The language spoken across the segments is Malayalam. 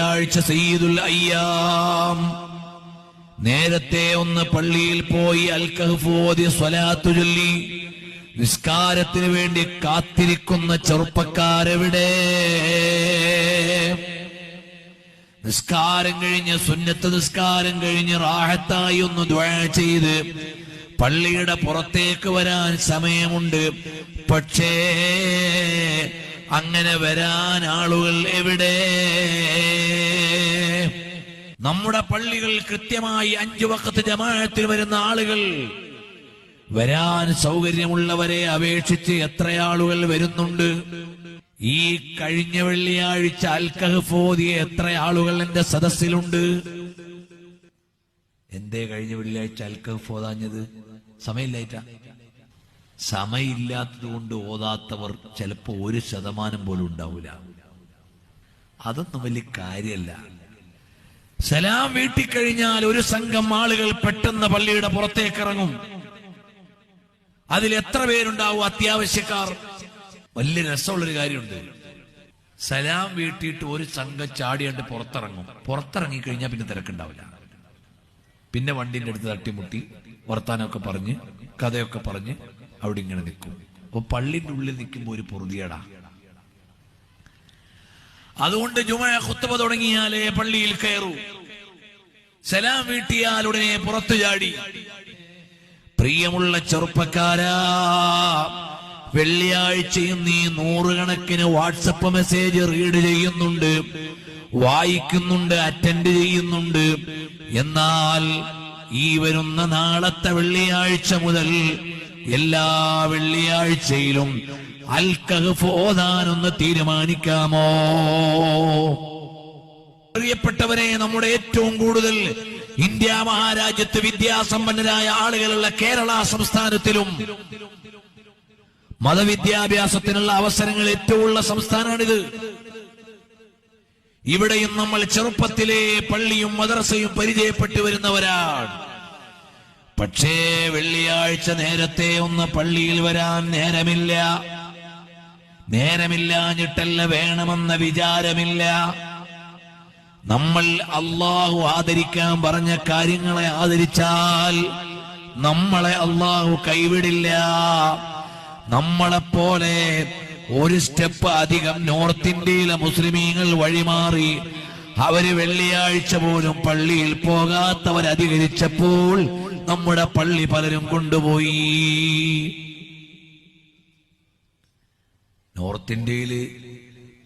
വെള്ളിയാഴ്ച സയ്യിദുൽ അയ്യാം. നേരത്തെ ഒന്ന് പള്ളിയിൽ പോയി അൽ കഹ്ഫ് ഓതി സ്വലാത്തു ചൊല്ലി. നിസ്കാരത്തിന് വേണ്ടി കാത്തിരിക്കുന്ന ചെറുപ്പക്കാരെവിടെ? നിസ്കാരം കഴിഞ്ഞ് സുന്നത്ത് നിസ്കാരം കഴിഞ്ഞ് റാഹത്തായി ഒന്ന് ചെയ്ത് പള്ളിയുടെ പുറത്തേക്ക് വരാൻ സമയമുണ്ട്. പക്ഷേ അങ്ങനെ വരാൻ ആളുകൾ എവിടെ? നമ്മുടെ പള്ളികൾ കൃത്യമായി അഞ്ചു വക്കത്ത് ജമാഅത്തിൽ വരുന്ന ആളുകൾ വരാൻ സൗകര്യമുള്ളവരെ അപേക്ഷിച്ച് എത്ര ആളുകൾ വരുന്നുണ്ട്? ഈ കഴിഞ്ഞ വെള്ളിയാഴ്ച അൽക്കഹഫോദിയ എത്ര ആളുകൾ എന്റെ സദസ്സിലുണ്ട്? എന്തേ കഴിഞ്ഞ വെള്ളിയാഴ്ച അൽക്കഹഫ് ഓതാഞ്ഞത് സമയമില്ലായിട്ട. സമയമില്ലാത്തത് കൊണ്ട് ഓതാത്തവർ ചിലപ്പോ ഒരു ശതമാനം പോലും ഉണ്ടാവില്ല അതൊന്നും വലിയ കാര്യമല്ല സലാം വീട്ടിക്കഴിഞ്ഞാൽ ഒരു സംഘം ആളുകൾ പെട്ടെന്ന് പള്ളിയുടെ പുറത്തേക്ക് ഇറങ്ങും അതിൽ എത്ര പേരുണ്ടാവും അത്യാവശ്യക്കാർ? വലിയ രസമുള്ളൊരു കാര്യമുണ്ട്. സലാം വീട്ടിയിട്ട് ഒരു സംഘം ചാടിയണ്ട് പുറത്തിറങ്ങും. പുറത്തിറങ്ങി കഴിഞ്ഞാൽ പിന്നെ തിരക്കുണ്ടാവില്ല. പിന്നെ വണ്ടിന്റെ അടുത്ത് തട്ടിമുട്ടി വർത്താനമൊക്കെ പറഞ്ഞ് കഥയൊക്കെ പറഞ്ഞ് അവിടെ ഇങ്ങനെ നിൽക്കും. അപ്പൊ പള്ളിന്റെ ഉള്ളിൽ നിൽക്കുമ്പോൾ ഒരു പൊറുതിയടാ. അതുകൊണ്ട് ജുമ കുത്തുബ തുടങ്ങിയാലേ പള്ളിയിൽ കയറൂ. സലാം വീട്ടിയാൽ ഉടനെ പുറത്തു ചാടി. പ്രിയമുള്ള ചെറുപ്പക്കാരാ വെള്ളിയാഴ്ചയും നീ നൂറുകണക്കിന് വാട്സപ്പ് മെസ്സേജ് റീഡ് ചെയ്യുന്നുണ്ട് വായിക്കുന്നുണ്ട് അറ്റൻഡ് ചെയ്യുന്നുണ്ട്. എന്നാൽ ഈ വരുന്ന നാളത്തെ വെള്ളിയാഴ്ച മുതൽ എല്ലാ വെള്ളിയാഴ്ചയിലും അൽ ഓതാനൊന്ന് തീരുമാനിക്കാമോ? പ്രിയപ്പെട്ടവരെ നമ്മുടെ ഏറ്റവും കൂടുതൽ ഇന്ത്യ മഹാരാജ്യത്ത് വിദ്യാസമ്പന്നരായ ആളുകളുള്ള കേരള സംസ്ഥാനത്തിലും മതവിദ്യാഭ്യാസത്തിനുള്ള അവസരങ്ങൾ ഏറ്റവും ഉള്ള സംസ്ഥാനമാണിത്. ഇവിടെയും നമ്മൾ ചെറുപ്പത്തിലെ പള്ളിയും മദ്രസയും പരിചയപ്പെട്ടു വരുന്നവരാണ്. പക്ഷേ വെള്ളിയാഴ്ച നേരത്തെ ഒന്ന് പള്ളിയിൽ വരാൻ നേരമില്ല. നേരമില്ലാഞ്ഞിട്ടല്ല വേണമെന്ന വിചാരമില്ല. നമ്മൾ അള്ളാഹു ആദരിക്കാൻ പറഞ്ഞ കാര്യങ്ങളെ ആദരിച്ചാൽ നമ്മളെ അള്ളാഹു കൈവിടില്ല. നമ്മളെപ്പോലെ ഒരു സ്റ്റെപ്പ് അധികം നോർത്ത് ഇന്ത്യയിലെ മുസ്ലിമീങ്ങൾ വഴിമാറി അവർ വെള്ളിയാഴ്ച പോലും പള്ളിയിൽ പോകാത്തവർ അധികരിച്ചപ്പോൾ നമ്മുടെ പള്ളി പലരും കൊണ്ടുപോയി. നോർത്ത് ഇന്ത്യയിൽ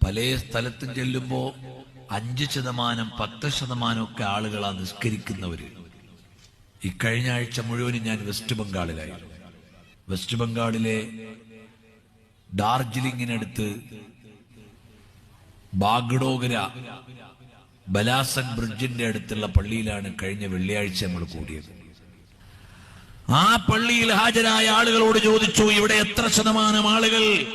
പല സ്ഥലത്തും ചെല്ലുമ്പോ അഞ്ച് ശതമാനം പത്ത് ശതമാനം ഒക്കെ ആളുകളാ നിസ്കരിക്കുന്നവര്. ഇക്കഴിഞ്ഞ ആഴ്ച മുഴുവനും ഞാൻ വെസ്റ്റ് ബംഗാളിലായി. വെസ്റ്റ് ബംഗാളിലെ ഡാർജിലിങ്ങിനടുത്ത് ബാഗ്ഡോഗര ബലാസൻ ബ്രിഡ്ജിന്റെ അടുത്തുള്ള പള്ളിയിലാണ് കഴിഞ്ഞ വെള്ളിയാഴ്ച നമ്മൾ കൂടിയത്. ആ പള്ളിയിൽ ഹാജരായ ആളുകളോട് ചോദിച്ചു ഇവിടെ എത്ര ശതമാനം ആളുകൾ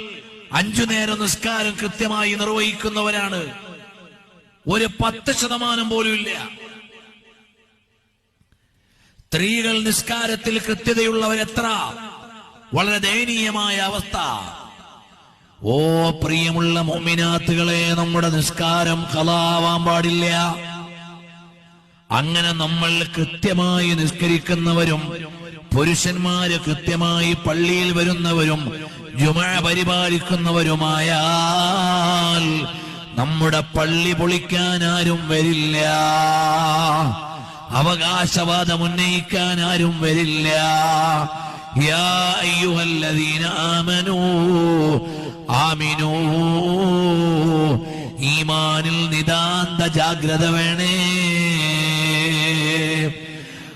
അഞ്ചു നേരം നിസ്കാരം കൃത്യമായി നിർവഹിക്കുന്നവരാണ്? ഒരു പത്ത് ശതമാനം പോലും ഇല്ല. സ്ത്രീകൾ നിസ്കാരത്തിൽ കൃത്യതയുള്ളവരെത്ര വളരെ ദയനീയമായ അവസ്ഥ. ഓ പ്രിയമുള്ള മോമിനാത്തുകളെ നമ്മുടെ നിസ്കാരം കലാവാൻ പാടില്ല. അങ്ങനെ നമ്മൾ കൃത്യമായി നിസ്കരിക്കുന്നവരും പുരുഷന്മാര് കൃത്യമായി പള്ളിയിൽ വരുന്നവരും ജുമ പരിപാലിക്കുന്നവരുമായ നമ്മുടെ പള്ളി പൊളിക്കാൻ ആരും വരില്ല. അവകാശവാദം ഉന്നയിക്കാൻ ആരും വരില്ല. ഈമാനിൽ നിതാന്ത ജാഗ്രത വേണേ.